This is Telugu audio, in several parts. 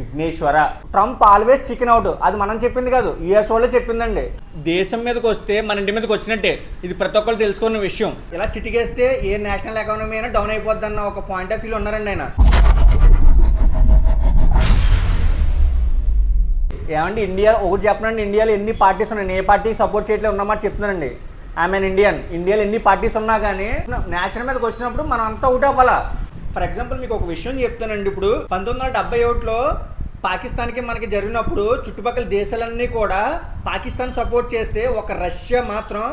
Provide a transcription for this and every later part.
Vighneshwara. Trump always chicken out. అది మనం చెప్పింది కాదు. యుఎస్ వాళ్ళే చెప్పిందండి. దేశం మీదకి వస్తే మన ఇంటి మీదకి వచ్చినట్టే. ఇది ప్రతి ఒక్కరు తెలుసుకున్న విషయం. ఇలా చిటికేస్తే ఏ నేషనల్ ఎకానమీ అయినా డౌన్ అయిపోద్ది అన్న ఒక పాయింట్ ఆఫ్ వ్యూ ఉన్నారండి ఆయన. ఏమండి ఇండియా ఒకటి చెప్పనండి ఇండియాలో ఎన్ని పార్టీస్ ఉన్నాయి? నేను ఏ పార్టీ సపోర్ట్ చేయట్లేదు ఉన్నమాట చెప్తున్నానండి. I'm Indian. ఇండియాలో ఎన్ని పార్టీస్ ఉన్నా కానీ నేషనల్ మీదకి వచ్చినప్పుడు మనం అంతా ఒకటే అవ్వాలా? ఫర్ ఎగ్జాంపుల్ మీకు ఒక విషయం చెప్తానండి ఇప్పుడు. పంతొమ్మిది వందల డెబ్బై ఒకటిలో పాకిస్తాన్కి మనకి జరిగినప్పుడు చుట్టుపక్కల దేశాలన్నీ కూడా పాకిస్తాన్ సపోర్ట్ చేస్తే ఒక రష్యా మాత్రం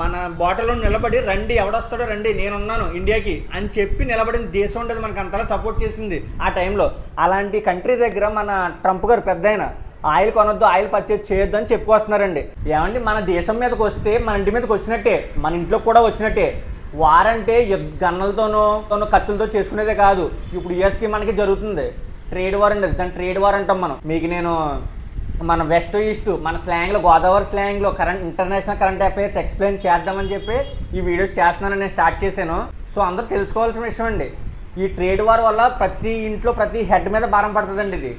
మన బాటలో నిలబడి రండి ఎవడొస్తాడో రండి నేనున్నాను ఇండియాకి అని చెప్పి నిలబడిన దేశం ఉండదు మనకు అంతలా సపోర్ట్ చేసింది ఆ టైంలో. అలాంటి కంట్రీ దగ్గర మన ట్రంప్ గారు పెద్ద ఆయన ఆయిల్ కొనొద్దు ఆయిల్ పర్చేజ్ చేయొద్దు అని చెప్పుకొస్తున్నారండి ఏమండి మన దేశం మీదకి వస్తే మన ఇంటి మీదకి వచ్చినట్టే మన ఇంట్లో కూడా వచ్చినట్టే. వారంటే గన్నలతోనో తోనో కత్తులతో చేసుకునేదే కాదు. ఇప్పుడు యుఎస్కి మనకి జరుగుతుంది. ట్రేడ్ వార్ అండి దాన్ని ట్రేడ్ వార్ అంటాం మనం. మీకు నేను మన వెస్ట్ ఈస్ట్ మన స్లాంగ్లో Godavari స్లాంగ్లో current international current affairs explain చేద్దామని చెప్పి ఈ వీడియోస్ చేస్తున్నానని నేను స్టార్ట్ చేశాను. సో అందరూ తెలుసుకోవాల్సిన విషయం అండి. ఈ ట్రేడ్ వార్ వల్ల ప్రతి ఇంట్లో ప్రతి హెడ్ మీద భారం పడుతుందండి ఇది.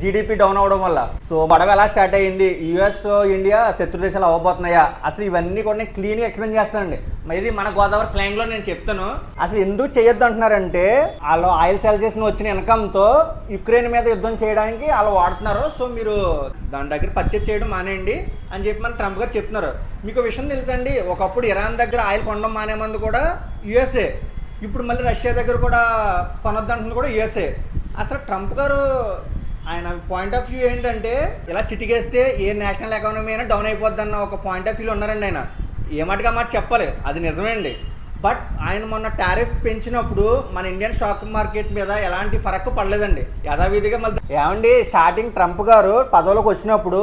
జీడిపి డౌన్ అవడం వల్ల. సో గొడవ ఎలా స్టార్ట్ అయ్యింది? యుఎస్ ఇండియా శత్రు దేశాలు అవ్వబోతున్నాయా? అసలు ఇవన్నీ కూడా నేను క్లీన్గా ఎక్స్ప్లెయిన్ చేస్తానండి. ఇది మన గోదావరి స్లాంగ్లో నేను చెప్తాను. అసలు ఎందుకు చేయొద్దు అంటున్నారంటే వాళ్ళు ఆయిల్ సెల్ చేసిన వచ్చిన ఇన్కమ్తో యుక్రెయిన్ మీద యుద్ధం చేయడానికి వాళ్ళు వాడుతున్నారు. సో మీరు దాని దగ్గర పర్చేజ్ చేయడం మానేయండి అని చెప్పి మన ట్రంప్ గారు చెప్తున్నారు. మీకు విషయం తెలుసండి? ఒకప్పుడు ఇరాన్ దగ్గర ఆయిల్ కొనడం మానేమంది కూడా యుఎస్ఏ ఇప్పుడు మళ్ళీ రష్యా దగ్గర కూడా కొనొద్దంటుంది కూడా యుఎస్ఏ అసలు ట్రంప్ గారు ఆయన పాయింట్ ఆఫ్ వ్యూ ఏంటంటే ఇలా చిటికేస్తే ఏ నేషనల్ ఎకానమీ అయినా డౌన్ అయిపోద్ది అన్న ఒక పాయింట్ ఆఫ్ వ్యూలో ఉన్నారండి ఆయన. ఏ మాటగా మాట చెప్పాలి? అది నిజమే అండి బట్ ఆయన మొన్న టారిఫ్ పెంచినప్పుడు మన ఇండియన్ స్టాక్ మార్కెట్ మీద ఎలాంటి ఫరక్ పడలేదండి. యథావిధిగా మళ్ళీ ఏమండి స్టార్టింగ్ ట్రంప్ గారు పదవులకు వచ్చినప్పుడు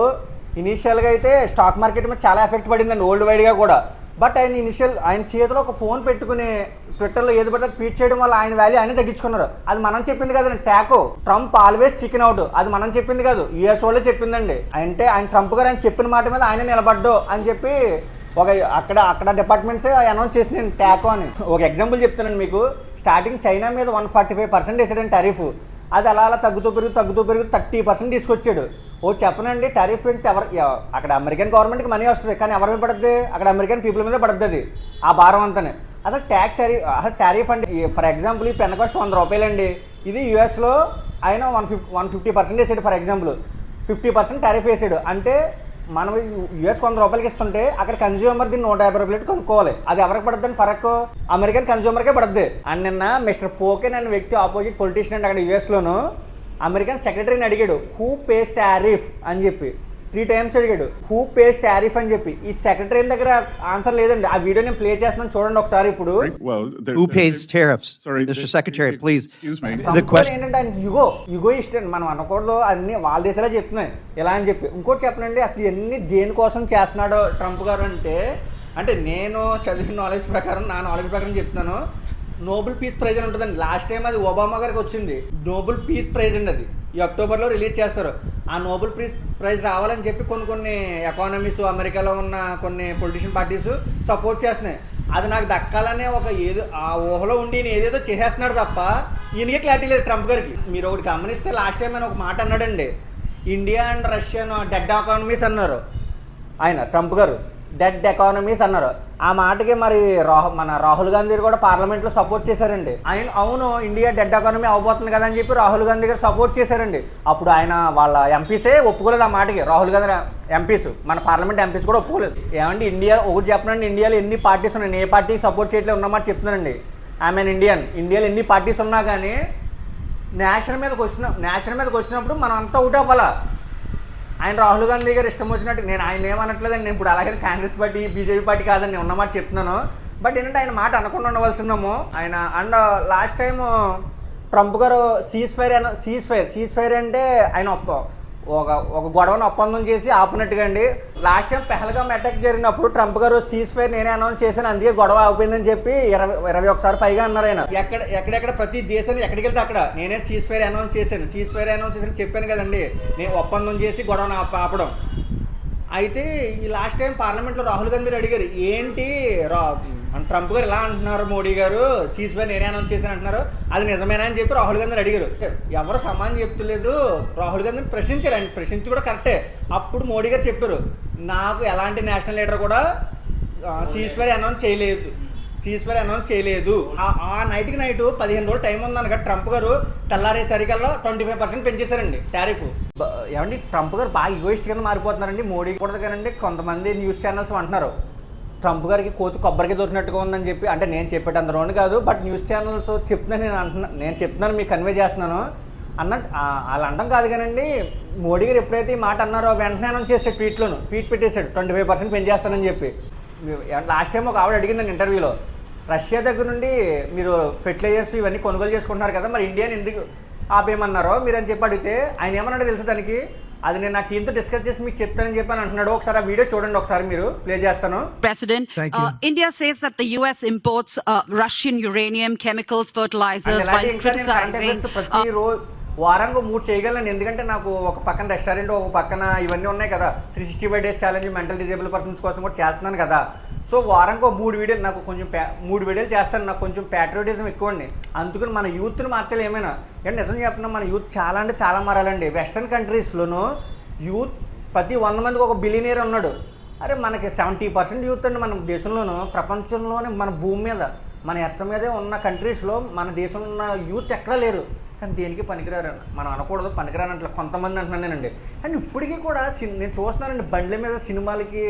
ఇనీషియల్గా అయితే స్టాక్ మార్కెట్ మీద చాలా ఎఫెక్ట్ పడిందండి ఓల్డ్ వైడ్గా కూడా. బట్ ఆయన ఇనిషియల్ ఆయన చేతిలో ఒక ఫోన్ పెట్టుకుని ట్విట్టర్లో ఏది పడితే ట్వీట్ చేయడం వల్ల ఆయన వాల్యూ ఆయన తగ్గించుకున్నారు. అది మనం చెప్పింది కదండి TACO Trump always chicken out అది మనం చెప్పింది కాదు. యుఎస్ వాళ్ళే చెప్పిందండి. అంటే ఆయన ట్రంప్ గారు ఆయన చెప్పిన మాట మీద ఆయన నిలబడ్డు అని చెప్పి ఒక అక్కడ అక్కడ డిపార్ట్మెంట్స్ అనౌన్స్ చేసిన ట్యాకో అని. ఒక ఎగ్జాంపుల్ చెప్తానండి మీకు. స్టార్టింగ్ చైనా మీద వన్ ఫార్టీ ఫైవ్ పర్సెంట్ వేసాడండి టారిఫ్ అది అలా అలా తగ్గుతూ పెరుగు తగ్గుతూ పెరుగు థర్టీ పర్సెంట్ తీసుకొచ్చాడు. ఓ చెప్పనండి టారిఫ్ పెంచితే ఎవరు అక్కడ అమెరికన్ గవర్నమెంట్కి మనీ వస్తుంది కానీ ఎవరి మీద పడుతుంది అక్కడ అమెరికన్ పీపుల్ మీద పడుతుంది అది ఆ భారం అంతనే. అసలు ట్యాక్స్ టారిఫ్ అసలు టారిఫ్ అంటే ఫర్ ఎగ్జాంపుల్ ఈ పెన్ కాస్ట్ వంద రూపాయలండి. ఇది యూఎస్లో ఆయన one fifty one fifty percent వేసాడు for example fifty percent tariff వేసాడు. అంటే మనం యూఎస్ వంద రూపాయలకి ఇస్తుంటే అక్కడ కన్జ్యూమర్ దీన్ని నూట యాభై రూపాయలు కొనుక్కోవాలి. అది ఎవరికి పడుతుంది ఫరక్? అమెరికన్ కన్జ్యూమర్కే పడుతుంది అండ్ నిన్న మిస్టర్ పోకెన్ అనే వ్యక్తి ఆపోజిట్ పొలిటీషియన్ అండి అక్కడ యూఎస్లోను అమెరికన్ సెక్రటరీని అడిగాడు హూ పేస్ టారిఫ్ అని చెప్పి. త్రీ టైమ్స్ అడిగాడు హూ పేస్ టారిఫ్ అని చెప్పి. ఈ సెక్రటరీ దగ్గర ఆన్సర్ లేదండి. ఆ వీడియో నేను ప్లే చేస్తున్నాను చూడండి ఒకసారి ఇప్పుడు. Please. Excuse me. The Trump question- ఏంటంటే ఆయనకి యుగో యుగో ఇష్టం మనం అనకూడదు. అన్ని వాళ్ళ దేశాలే చెప్తున్నాయి. ఇలా అని చెప్పి. ఇంకోటి చెప్పనండి అసలు ఎన్ని దేనికోసం చేస్తున్నాడో ట్రంప్ గారు అంటే అంటే నేను చదివిన నాలెడ్జ్ ప్రకారం నా నాలెడ్జ్ ప్రకారం చెప్తున్నాను. నోబెల్ పీస్ ప్రైజ్ అని ఉంటుందండి. లాస్ట్ టైం అది ఒబామా గారికి వచ్చింది. నోబెల్ పీస్ ప్రైజ్ అండి అది. ఈ అక్టోబర్లో రిలీజ్ చేస్తారు. ఆ నోబెల్ ప్రైజ్ ప్రైజ్ రావాలని చెప్పి కొన్ని కొన్ని ఎకానమీస్ అమెరికాలో ఉన్న కొన్ని పొలిటీషియన్ పార్టీస్ సపోర్ట్ చేస్తున్నాయి. అది నాకు దక్కాలనే ఒక ఏదో ఆ ఊహలో ఉండి ఈయన ఏదేదో చేసేస్తున్నాడు తప్ప ఈయనకే క్లారిటీ లేదు ట్రంప్ గారికి. మీరు ఒకటి గమనిస్తే లాస్ట్ టైం ఆయన ఒక మాట అన్నాడండి. India and Russian dead economies అన్నారు ఆయన ట్రంప్ గారు. డెడ్ ఎకానమీస్ అన్నారు. ఆ మాటకి మరి రాహు మన రాహుల్ గాంధీ కూడా పార్లమెంట్లో సపోర్ట్ చేశారండి. ఆయన అవును ఇండియా డెడ్ ఎకానమీ అవబోతుంది కదా అని చెప్పి రాహుల్ గాంధీ గారు సపోర్ట్ చేశారండి. అప్పుడు ఆయన వాళ్ళ ఎంపీసే ఒప్పుకోలేదు ఆ మాటకి. రాహుల్ గాంధీ ఎంపీస్ మన పార్లమెంట్ ఎంపీస్ కూడా ఒప్పుకోలేదు. ఏమంటే ఇండియా ఒకటి చెప్పనండి ఇండియాలో ఎన్ని పార్టీస్ ఉన్నాయి? ఏ పార్టీకి సపోర్ట్ చేయట్లేదు ఉన్నమాట చెప్తున్నానండి. ఐ ఇండియన్ ఇండియాలో ఎన్ని పార్టీస్ ఉన్నా కానీ నేషనల్ మీదకి వచ్చిన నేషనల్ మీదకి వచ్చినప్పుడు మనం అంతా ఒకటే అవ్వాలా? ఆయన రాహుల్ గాంధీ గారు ఇష్టం వచ్చినట్టు నేను ఆయన ఏమనట్లేదండి. నేను ఇప్పుడు అలాగే కాంగ్రెస్ పార్టీ బీజేపీ పార్టీ కాదని నేను ఉన్నమాట చెప్తున్నాను. బట్ ఏంటంటే ఆయన మాట అనకుండా ఉండవలసినాము ఆయన అండ్ లాస్ట్ టైం ట్రంప్ గారు cease fire cease fire cease fire అంటే ఆయన ఒప్పు ఒక ఒక గొడవను ఒప్పందం చేసి ఆపినట్టుగా అండి లాస్ట్ టైం పెహల్గా అటాక్ జరిగినప్పుడు ట్రంప్ గారు సీజ్ ఫైర్ నేనే అనౌన్స్ చేశాను అందుకే గొడవ ఆగిపోయిందని చెప్పి ఇరవై ఇరవై ఒకసారి పైగా అన్నారు ఆయన. ఎక్కడ ఎక్కడెక్కడ ప్రతి దేశాన్ని ఎక్కడికి వెళ్తే అక్కడ నేనే సీజ్ ఫైర్ అనౌన్స్ చేశాను సీజ్ ఫైర్ అనౌన్స్ చేశాను చెప్పాను కదండి. నేను ఒప్పందం చేసి గొడవను ఆప- ఆపడం. అయితే ఈ లాస్ట్ టైం పార్లమెంట్లో రాహుల్ గాంధీ అడిగారు ఏంటి రా అండ్ ట్రంప్ గారు ఇలా అంటున్నారు మోడీ గారు సీజ్ ఫైర్ నేనే అనౌన్స్ చేశాను అంటున్నారు. అది నిజమేనా అని చెప్పి రాహుల్ గాంధీ అడిగారు. ఎవరు సమానం చెప్తలేదు. రాహుల్ గాంధీని ప్రశ్నించారు. ఆయన ప్రశ్నించి కూడా కరెక్టే. అప్పుడు మోడీ గారు చెప్పారు నాకు ఎలాంటి నేషనల్ లీడర్ కూడా సీజ్ ఫైర్ అనౌన్స్ చేయలేదు. సీజ్ ఫైర్ అనౌన్స్ చేయలేదు. ఆ- ఆ నైట్కి నైట్ పదిహేను రోజులు టైం ఉందనగా ట్రంప్ గారు తెల్లారేసరికల్లా ట్వంటీ ఫైవ్ పర్సెంట్ పెంచేశారండి టారిఫ్. ఏమండి ట్రంప్ గారు బాగా ఈగోయిస్ట్ కింద మారిపోతున్నారండి. మోడీ కూడా కానండి కొంతమంది న్యూస్ ఛానల్స్ అంటున్నారు. ట్రంప్ గారికి కోతి కొబ్బరికి దొరికినట్టుగా ఉందని చెప్పి అంటే నేను చెప్పేట రోని కాదు బట్ న్యూస్ ఛానల్స్ చెప్తున్నాను నేను అంటున్నా నేను చెప్తున్నాను మీకు కన్వే చేస్తున్నాను అన్నట్టు వాళ్ళు అంటాం కాదు కానండి మోడీ గారు ఎప్పుడైతే ఈ మాట అన్నారో వెంటనే అనౌన్స్ చేసాడు ట్వీట్లోను ట్వీట్ పెట్టేశాడు ట్వంటీ ఫైవ్ పర్సెంట్ పెంచేస్తానని చెప్పి. లాస్ట్ టైం ఒక ఆవిడ అడిగిందండి ఇంటర్వ్యూలో రష్యా దగ్గర నుండి మీరు ఫెర్టిలైజర్స్ ఇవన్నీ కొనుగోలు చేసుకుంటున్నారు కదా మరి ఇండియాని ఎందుకు ఆపేయమన్నారో మీరు అని చెప్పి అడిగితే ఆయన ఏమన్నాడో తెలుసు దానికి? అది నేను నా టీంతో డిస్కస్ చేసి మీకు చెప్తానని చెప్పి అంటున్నాడు ఒకసారి ఆ వీడియో చూడండి ఒకసారి మీరు ప్లే చేస్తాను President, you. uh, India says that the U.S. imports uh, Russian uranium, chemicals, fertilizers, while criticizing. ప్రతి రోజు వారానికి మూడు చేయగలను ఎందుకంటే నాకు ఒక పక్కన రెస్టారెంట్ ఒక పక్కన ఇవన్నీ ఉన్నాయి కదా three sixty five days challenge mental disable persons కోసం కూడా చేస్తున్నాను కదా సో వారానికి ఒక మూడు వీడియోలు నాకు కొంచెం మూడు వీడియోలు చేస్తాను. నాకు కొంచెం ప్యాట్రియోటిజం ఎక్కువ అండి అందుకని మన యూత్ని మార్చాలి ఏమైనా. అంటే నిజం చెప్తున్నా మన యూత్ చాలా అంటే చాలా మారాలండి. వెస్ట్రన్ కంట్రీస్లోనూ యూత్ ప్రతి వంద మందికి ఒక బిలియనీర్ ఉన్నాడు. అరే మనకి సెవెంటీ పర్సెంట్ యూత్ అండి మన దేశంలోనూ. ప్రపంచంలోనే మన భూమి మీద మన ఎత్త మీదే ఉన్న కంట్రీస్లో మన దేశంలో ఉన్న యూత్ ఎక్కడా లేరు. కానీ దేనికి పనికిరారు మనం అనకూడదు పనికిరానట్లు కొంతమంది అంటున్నాను నేనండి. అండ్ ఇప్పటికీ కూడా సిన్ నేను చూస్తున్నానండి బండ్ల మీద సినిమాలకి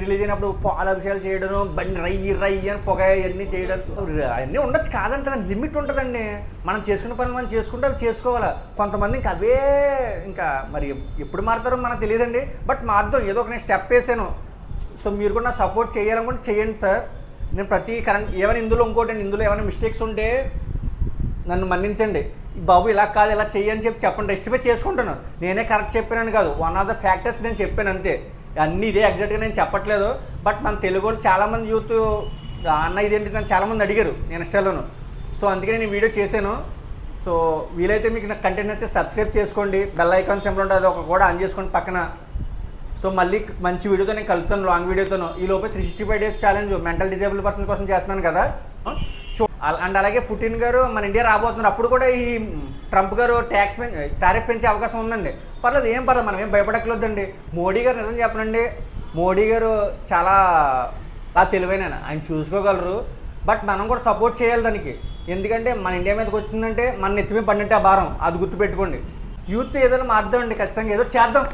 రిలీజ్ అయినప్పుడు పాలాభిషేకాలు చేయడం బండి రయ్యి రయ్యి అని పొగ అవన్నీ చేయడం. అవన్నీ ఉండొచ్చు కాదంటే దాని లిమిట్ ఉంటుందండి. మనం చేసుకునే పని మనం చేసుకుంటే అవి చేసుకోవాలి? కొంతమంది ఇంకా అవే ఇంకా మరి ఎప్పుడు మారుతారో మనకు తెలియదండి. బట్ మారుతాం ఏదో ఒక నేను స్టెప్ వేసాను. సో మీరు కూడా నా సపోర్ట్ చేయాలనుకుంటే చేయండి సార్. నేను ప్రతి కరెంట్ ఏమైనా ఇందులో ఇంకోటి ఇందులో ఏమైనా మిస్టేక్స్ ఉంటే నన్ను మన్నించండి. బాబు ఇలా కాదు ఇలా చెయ్యని చెప్పి చెప్పండి. రెస్టిఫై చేసుకుంటాను. నేనే కరెక్ట్ చెప్పానని కాదు. వన్ ఆఫ్ ద ఫ్యాక్టర్స్ నేను చెప్పాను అంతే. అన్నీ ఇదే ఎగ్జాక్ట్గా నేను చెప్పట్లేదు బట్ మన తెలుగు వాళ్ళు చాలామంది యూత్ అన్న ఇదేంటి అని చాలామంది అడిగారు నేను ఇన్స్టాలోను. సో అందుకే నేను వీడియో చేశాను. సో వీలైతే మీకు నాకు కంటెంట్ అయితే సబ్స్క్రైబ్ చేసుకోండి. బెల్ ఐకాన్ సింబల్ ఉంటుంది ఒక కూడా ఆన్ చేసుకోండి పక్కన. సో మళ్ళీ మంచి వీడియోతో నేను కలుపుతాను లాంగ్ వీడియోతో ఈ లోపే three sixty five days challenge mental disable person కోసం చేస్తున్నాను కదా. అండ్ అలాగే పుటిన్ గారు మన ఇండియా రాబోతున్నారు. అప్పుడు కూడా ఈ ట్రంప్ గారు ట్యాక్స్ టారిఫ్ పెంచే అవకాశం ఉందండి. పర్లేదు ఏం పర్లేదు మనం ఏం భయపడక్కర్లేదండి. మోడీ గారు నిజం చెప్పనండి మోడీ గారు చాలా అలా తెలివైన ఆయన. ఆయన చూసుకోగలరు. బట్ మనం కూడా సపోర్ట్ చేయాలి దానికి. ఎందుకంటే మన ఇండియా మీదకి వచ్చిందంటే మన నెత్తిమీ పడినట్టే ఆ భారం. అది గుర్తుపెట్టుకోండి. యూత్ ఏదైనా మార్దామండి ఖచ్చితంగా ఏదో చేద్దాం.